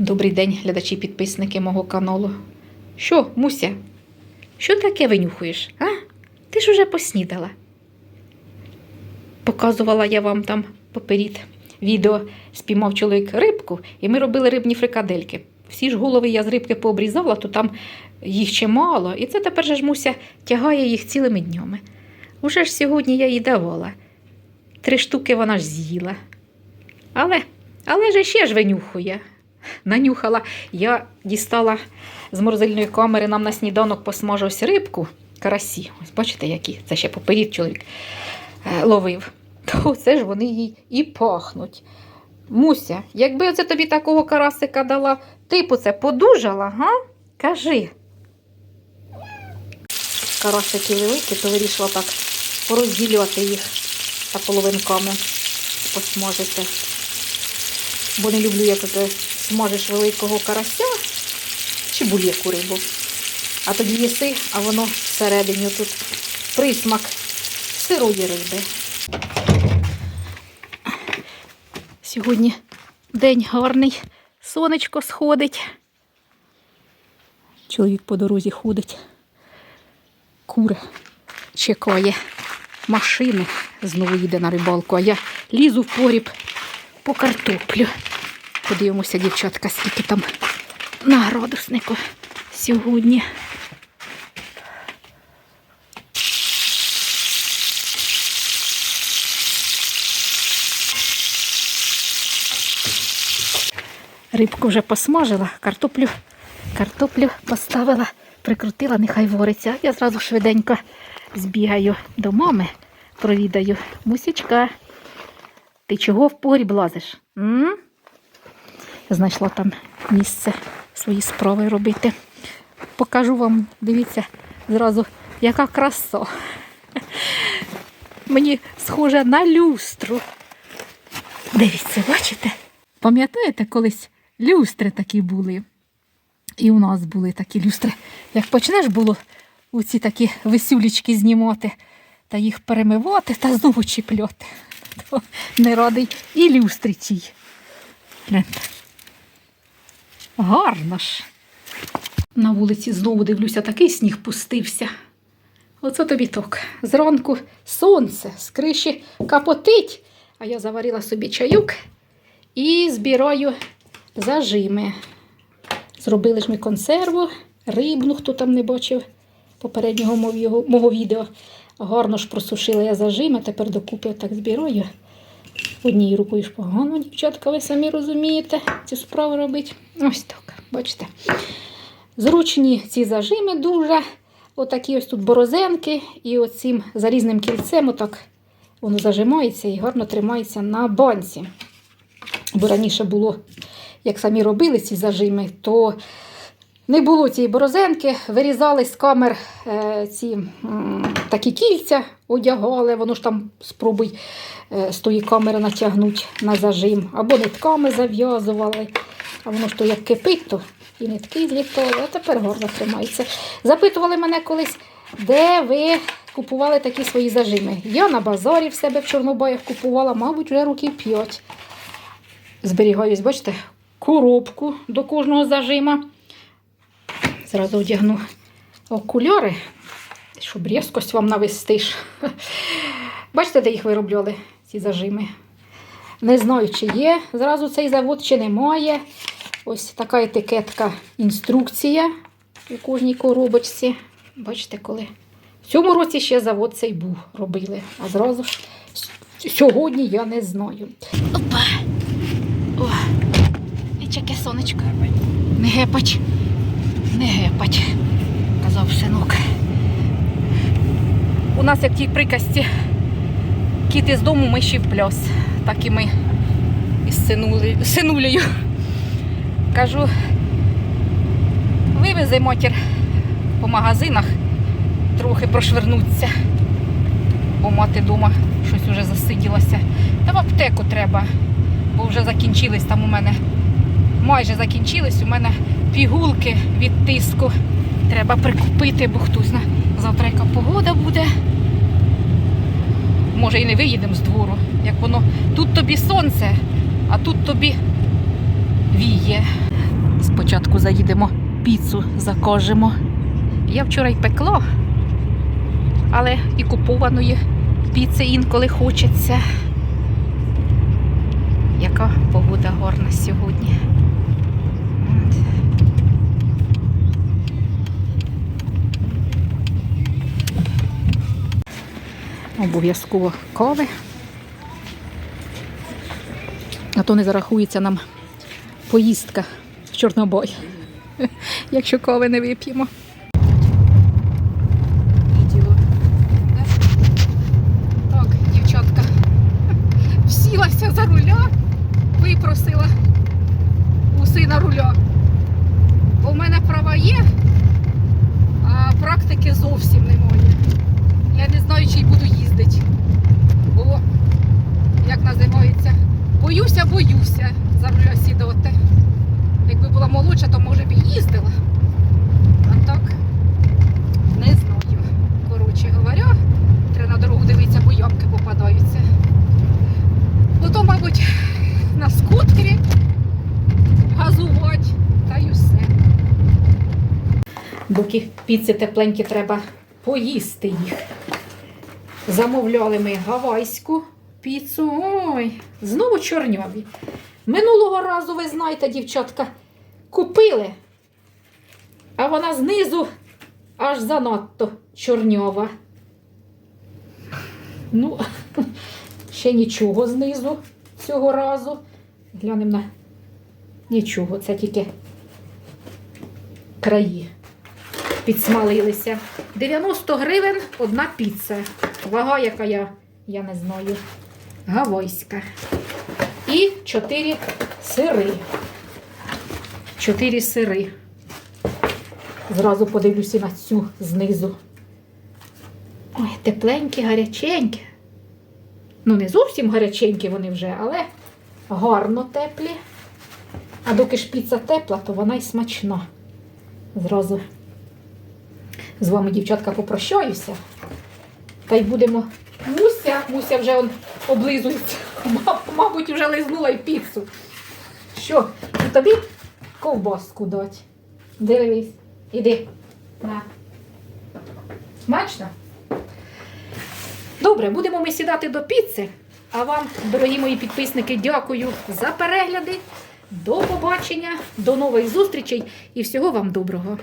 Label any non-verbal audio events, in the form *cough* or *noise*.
Добрий день, глядачі підписники мого каналу. Що, Муся? Що таке винюхуєш? А? Ти ж уже поснідала. Показувала я вам там поперед відео, спіймав чоловік рибку, і ми робили рибні фрикадельки. Всі ж голови я з рибки пообрізала, то там їх чимало, і це тепер же ж Муся тягає їх цілими днями. Уже ж сьогодні я їй давала. Три штуки вона ж з'їла. Але, але ж ще ж винюхує. Нанюхала. Я дістала з морозильної камери нам на сніданок посмажився рибку, карасі. Ось бачите, які це ще поперед чоловік е, ловив. *laughs* То це ж вони їй і пахнуть. Муся, якби оце тобі такого карасика дала, ти б оце подужала, га? Кажи. Карасики великі, то вирішила так порозділювати їх та половинками посмажити. Бо не люблю, як ти смажиш великого карася чи будь-яку рибу. А тоді їси, а воно всередині тут присмак сирої риби. Сьогодні день гарний, сонечко сходить. Чоловік по дорозі ходить, куре чекає машини, знову їде на рибалку, а я лізу в поріб по картоплю. Подивимося, дівчатка, скільки там на градуснику сьогодні. Рибку вже посмажила, картоплю, картоплю поставила, прикрутила, нехай вариться. Я зразу швиденько збігаю до мами, провідаю. Мусічка, ти чого в погріб лазиш? М? Знайшла там місце свої справи робити. Покажу вам, дивіться, зразу, яка краса. Мені схоже на люстру. Дивіться, бачите? Пам'ятаєте, колись люстри такі були? І у нас були такі люстри. Як почнеш було у ці такі весюлічки знімати та їх перемивати та знову чіпляти, *laughs* то не радий і люстрі тій. Гляньте. Гарно ж. На вулиці знову дивлюся, такий сніг пустився. Оце тобі ток. Зранку сонце з криші капотить, а я заварила собі чаюк і збираю зажими. Зробили ж ми консерву, рибну, хто там не бачив попереднього мого, відео. Гарно ж просушила я зажими, тепер докупи так збираю. Однією рукою ж погано, дівчатка, ви самі розумієте, цю справу робити. Ось так, бачите. Зручні ці зажими дуже. Отакі ось тут борозенки, і оцим залізним кільцем отак воно зажимається і гарно тримається на банці. Бо раніше було, як самі робили ці зажими, то не було цієї борозенки, вирізали з камер е, ці м, такі кільця, одягали, воно ж там спробуй е, з тої камери натягнути на зажим, або нитками зав'язували. А воно ж то як кипить, то і нитки злітали, а тепер гарно тримається. Запитували мене колись, де ви купували такі свої зажими. Я на базарі в себе в Чорнобаях купувала, мабуть, вже років п'ять. Зберігаюсь, бачите, коробку до кожного зажима. Зразу одягну окуляри, щоб різкость вам навести. Бачите, де їх виробляли, ці зажими. Не знаю, чи є зразу цей завод, чи немає. Ось така етикетка, інструкція у кожній коробочці. Бачите, коли. В цьому році ще завод цей був, робили. А зразу ж сьогодні я не знаю. Опа! О, яке сонечко. Не гепач. Не гепать, казав синок. У нас, як тій приказці, кіт із дому миші в пляс. Так і ми із синулею. Кажу, вивези матір по магазинах, трохи прошвернуться, бо мати вдома щось уже засиділася. Та в аптеку треба, бо вже закінчились там у мене майже закінчились. У мене пігулки від тиску. Треба прикупити, бо хтось зна. Завтра яка погода буде. Може і не виїдемо з двору. Як воно тут тобі сонце, а тут тобі віє. Спочатку заїдемо піцу, закажемо. Я вчора й пекла, але і купованої піци інколи хочеться. Яка погода гарна сьогодні. Обов'язково кави. А то не зарахується нам поїздка в Чорнобой, *laughs* якщо кави не вип'ємо. Відео. Так, дівчатка, всілася за руля, випросила у сина руля. Бо в мене права є, а практики зовсім немає. Я не знаю, чи й буду їздити. Бо, як називається, боюся, боюся за руля сідати. Якби була молодша, то може б і їздила. А так, не знаю. Коротше говоря, треба на дорогу дивитися, бо ямки попадаються. Ну то, мабуть, на скутері газувати та й усе. Доки піци тепленькі треба поїсти їх. Замовляли ми гавайську піцу. Ой, знову чорньові. Минулого разу, ви знаєте, дівчатка, купили, а вона знизу аж занадто чорньова. Ну, *laughs* ще нічого знизу цього разу. Глянемо на нічого, це тільки краї підсмалилися. 90 гривень одна піца. Вага, яка я, я не знаю. Гавойська. І 4 сири. 4 сири. Зразу подивлюся на цю знизу. Ой, тепленькі, гаряченькі. Ну, не зовсім гаряченькі вони вже, але гарно теплі. А доки ж піца тепла, то вона й смачна. Зразу з вами, дівчатка, попрощаюся. Та й будемо. Муся, Муся вже он облизується. Мабуть, вже лизнула й піцу. Що, і тобі ковбаску дать? Дивись, іди. На. Смачно? Добре, будемо ми сідати до піци. А вам, дорогі мої підписники, дякую за перегляди. До побачення, до нових зустрічей і всього вам доброго.